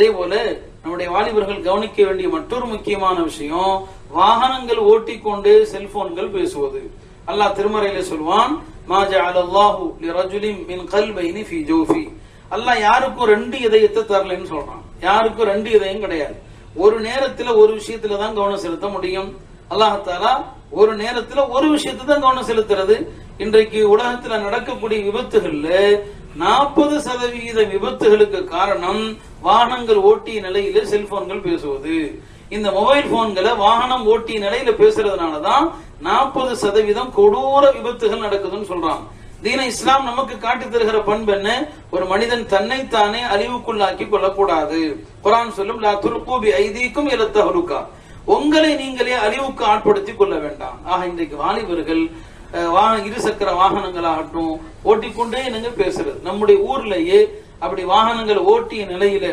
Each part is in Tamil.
அதே போல நம்முடைய வாலிபர்கள் கவனிக்க வேண்டிய மற்றொரு முக்கியமான விஷயம் வாகனங்கள் ஓட்டிக்கொண்டு செல்போன்கள் பேசுவது. அல்லாஹ் திருமறையில சொல்வான் அல்லாஹ் யாருக்கும் ரெண்டு இதயத்தை தரலன்னு சொல்றான். யாருக்கும் ரெண்டு இதயம் கிடையாது. ஒரு நேரத்துல ஒரு விஷயத்துல தான் கவனம் செலுத்த முடியும். அல்லாஹாலா ஒரு நேரத்துல ஒரு விஷயத்தை தான் கவனம் செலுத்துறது. இன்றைக்கு உலகத்துல நடக்கக்கூடிய விபத்துகள்ல நாற்பது சதவிகித விபத்துகளுக்கு காரணம் வாகனங்கள் ஓட்டிய நிலையில செல்போன்கள் பேசுவது. இந்த மொபைல் போன்களை வாகனம் ஓட்டிய நிலையில பேசுறதுனாலதான் நாற்பது சதவீதம் கொடூர விபத்துகள் நடக்குதுன்னு சொல்றான். தீன இஸ்லாம் நமக்கு காட்டி தருகிற பண்பு என்ன? ஒரு மனிதன் தன்னைத்தானே அழிவுக்குள்ளாக்கி கொள்ளக்கூடாது. குரான் சொல்லும் லா துல்கூபி ஐதீக்கும் இலத்தஹலுக்கா உங்களை நீங்களே அழிவுக்கு ஆட்படுத்திக் கொள்ள வேண்டாம். ஆக இன்றைக்கு வாலிபர்கள் வாகன இருசக்கர வாகனங்களாகட்டும் ஓட்டிக்கொண்டே என்னங்க பேசுறது. நம்முடைய ஊர்லயே அப்படி வாகனங்கள் ஓட்டிய நிலையில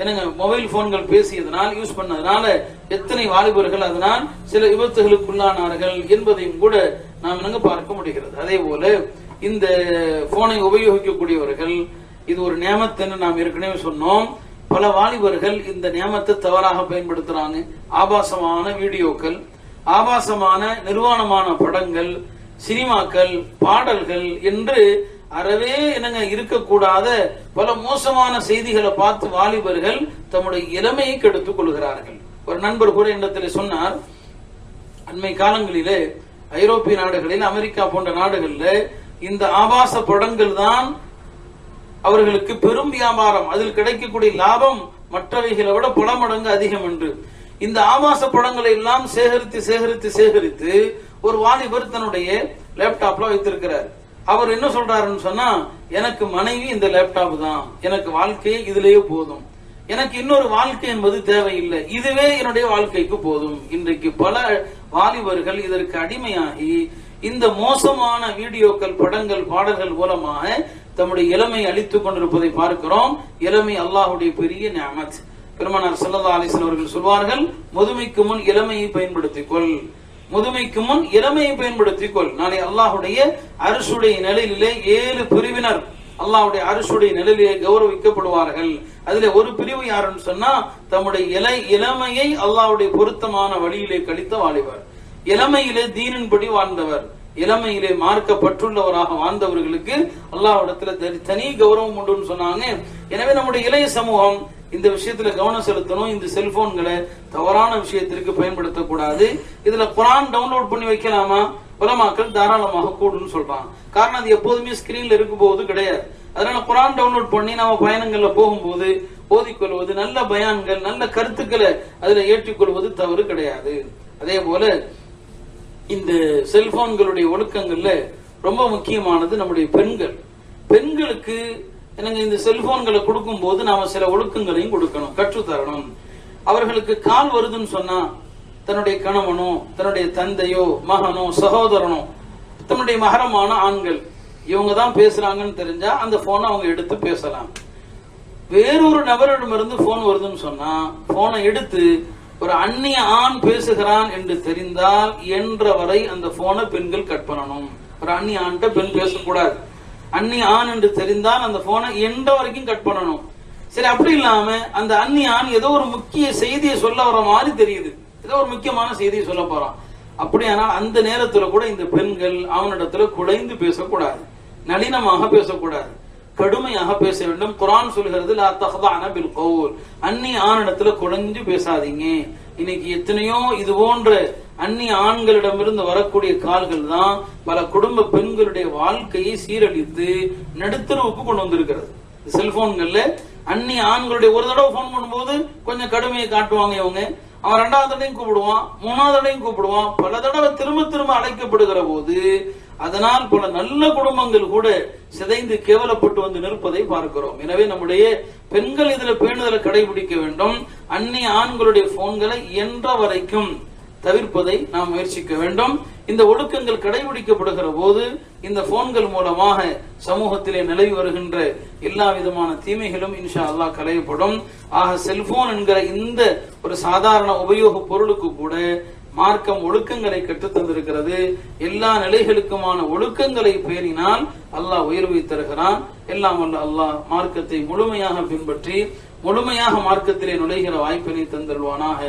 என்னங்க மொபைல் போன்கள் பேசியதனால் யூஸ் பண்ணதுனால எத்தனை வாலிபர்கள் அதனால் சில விபத்துகளுக்குள்ளானார்கள் என்பதையும் கூட நாம் என்னங்க பார்க்க முடிகிறது. அதே போல இந்த போனை உபயோகிக்கக்கூடியவர்கள் இது ஒரு நேமத்துன்னு நாம் ஏற்கனவே சொன்னோம். பல வாலிபர்கள் இந்த நியமத்தை தவறாக பயன்படுத்துறாங்க. ஆபாசமான வீடியோக்கள் ஆபாசமான நிர்வாணமான படங்கள் சினிமாக்கள் பாடல்கள் என்று அறவே என்னங்க இருக்கக்கூடாத பல மோசமான செய்திகளை பார்த்து வாலிபர்கள் தம்முடைய இளமையை கெடுத்துக் கொள்கிறார்கள். ஒரு நண்பர் கூட என்னிடத்தில் சொன்னார் அண்மை காலங்களிலே ஐரோப்பிய நாடுகளில் அமெரிக்கா போன்ற நாடுகளில் இந்த ஆபாச படங்கள் தான் அவர்களுக்கு பெரும் வியாபாரம். அதில் கிடைக்கக்கூடிய லாபம் மற்றவைகளை விட பல மடங்கு அதிகம் என்று. இந்த ஆபாச படங்களை எல்லாம் சேகரித்து சேகரித்து சேகரித்து ஒரு வாலிபர் தன்னுடைய லேப்டாப்ல வைத்திருக்கிறார். அவர் என்ன சொல்றாருன்னு சொன்னா எனக்கு மனைவி இந்த லேப்டாப் தான். எனக்கு வாழ்க்கையே இதுலயே போதும். எனக்கு இன்னொரு வாழ்க்கை என்பது தேவையில்லை. இதுவே என்னுடைய வாழ்க்கைக்கு போதும். இன்றைக்கு பல வாலிபர்கள் இதற்கு அடிமையாகி இந்த மோசமான வீடியோக்கள் படங்கள் பாடல்கள் மூலமாக தம்முடைய இளமை அழித்துக் கொண்டிருப்பதை பார்க்கிறோம். இளமை அல்லாஹுடைய பெரிய நியமத். பெருமனார் சல்லா அலிசன் அவர்கள் சொல்வார்கள் முதுமைக்கு முன் இளமையை பயன்படுத்திக் கொள். முதுமைக்கு முன் இளமையை பயன்படுத்திக் கொள். நாளை அல்லாஹுடைய அரசுடைய நிலையிலே ஏழு பிரிவினர் அல்லாவுடைய அரசுடைய நிலையிலே கௌரவிக்கப்படுவார்கள். அதுல ஒரு பிரிவு யாருன்னு சொன்னா தம்முடைய இலை இளமையை அல்லாவுடைய பொருத்தமான வழியிலே கழித்த வாலிபர். இளமையிலே தீனின்படி வாழ்ந்தவர். இளமையிலே மார்க்கப்பட்டுள்ளவராக வாழ்ந்தவர்களுக்கு அல்லாஹ்விடத்துல தனி- தனி கௌரவம் உண்டுன்னு சொன்னாங்க. எனவே நம்முடைய இளைய சமூகம் இந்த விஷயத்துல கவனம் செலுத்தணும். இந்த செல்போன்களை தவறான விஷயத்திற்கு பயன்படுத்தக்கூடாது. இதுல குரான் டவுன்லோட் பண்ணி வைக்கலாமா? உலமாக்கள் தாராளமாக கூடுன்னு சொல்றாங்க. காரணம் அது எப்போதுமே ஸ்கிரீன்ல இருக்கும் போது கிடையாது. அதனால குரான் டவுன்லோட் பண்ணி நாம பயணங்கள்ல போகும்போது ஓதிக்கொள்வது நல்ல பயான்கள் நல்ல கருத்துக்களை அதுல ஏற்றிக்கொள்வது தவறு கிடையாது. அதே போல இந்த செல்போன்களுடைய ஒழுக்கங்கள்ல ரொம்ப முக்கியமானது நம்முடைய பெண்கள். பெண்களுக்கு எனக்கு இந்த செல்போன்களை கொடுக்கும் போது நாம சில ஒழுக்கங்களையும் கொடுக்கணும் கற்றுத்தரணும். அவர்களுக்கு கால் வருதுன்னு சொன்னா தன்னுடைய கணவனோ தன்னுடைய தந்தையோ மகனோ சகோதரனோ தன்னுடைய மகரமான ஆண்கள் இவங்க தான் பேசுறாங்கன்னு தெரிஞ்சா அந்த போனை அவங்க எடுத்து பேசலாம். வேறொரு நபரிடமிருந்து போன் வருதுன்னு சொன்னா போனை எடுத்து ஒரு அந்நிய ஆண் பேசுகிறான் என்று தெரிந்தால் என்ற வரை அந்த போனை பெண்கள் கட் பண்ணணும். ஒரு அந்நிய ஆண்கிட்ட பெண் பேசக்கூடாது. அன்னி ஆண் என்று தெரிந்தால் அந்த போனை எந்த வரைக்கும் கட் பண்ணணும். சரி அப்படி இல்லாம அந்த அன்னி ஆண் ஏதோ ஒரு முக்கிய செய்தியை சொல்ல வர மாதிரி தெரியுது. ஏதோ ஒரு முக்கியமான செய்தியை சொல்ல போறான். அப்படியானால் அந்த நேரத்துல கூட இந்த பெண்கள் அவனிடத்துல குலைந்து பேசக்கூடாது. நளினமாக பேசக்கூடாது. கடுமையாக பேச வேண்டும். குரான் சொல்கிறது லா தஹ்தான பில் கவுல் அன்னி ஆணிடத்துல குழஞ்சு பேசாதீங்க. இன்னைக்கு எத்தனையோ இது போன்ற அந்நிய ஆண்களிடமிருந்து வரக்கூடிய கால்கள் தான் பல குடும்ப பெண்களுடைய வாழ்க்கையை சீரழித்து நடுத்தரவுக்கு கொண்டு வந்திருக்கிறது. செல்போன்கள்ல அந்நிய ஆண்களுடைய ஒரு தடவை போன் பண்ணும்போது கொஞ்சம் கடுமையை காட்டுவாங்க இவங்க. அவன் ரெண்டாவது தடவையும் கூப்பிடுவான் மூணாவது தடவையும் கூப்பிடுவான். பல தடவை திரும்ப திரும்ப அழைக்கப்படுகிற போது அதனால் பல நல்ல குடும்பங்கள் கூட சிதைந்து கேவலப்பட்டு வந்து நிற்பதை பார்க்கிறோம். எனவே நம்முடைய பெண்கள் இதுல பேணுதலை கடைபிடிக்க வேண்டும். அந்நிய ஆண்களுடைய போன்களை என்ற வரைக்கும் தவிர்ப்பதை நாம் முயற்சிக்க வேண்டும். இந்த ஒழுக்கங்கள் கடைபிடிக்கப்படுகிற போது இந்த போன்கள் மூலமாக சமூகத்திலே நிலவி வருகின்ற எல்லா விதமான தீமைகளும் இன்ஷா அல்லா களையப்படும். ஆக செல்போன் என்கிற இந்த ஒரு சாதாரண உபயோக பொருளுக்கு கூட மார்க்கம் ஒழுக்கங்களை கற்றுத்தந்திருக்கிறது எல்லா நிலைகளுக்குமான ஒழுக்கங்களை பேணினால் அல்லாஹ் உயர்வை தருகிறான். எல்லாம் வல்ல அல்லாஹ் மார்க்கத்தை முழுமையாக பின்பற்றி முழுமையாக மார்க்கத்திலே நுழைகிற வாய்ப்பினை தந்தருவானாக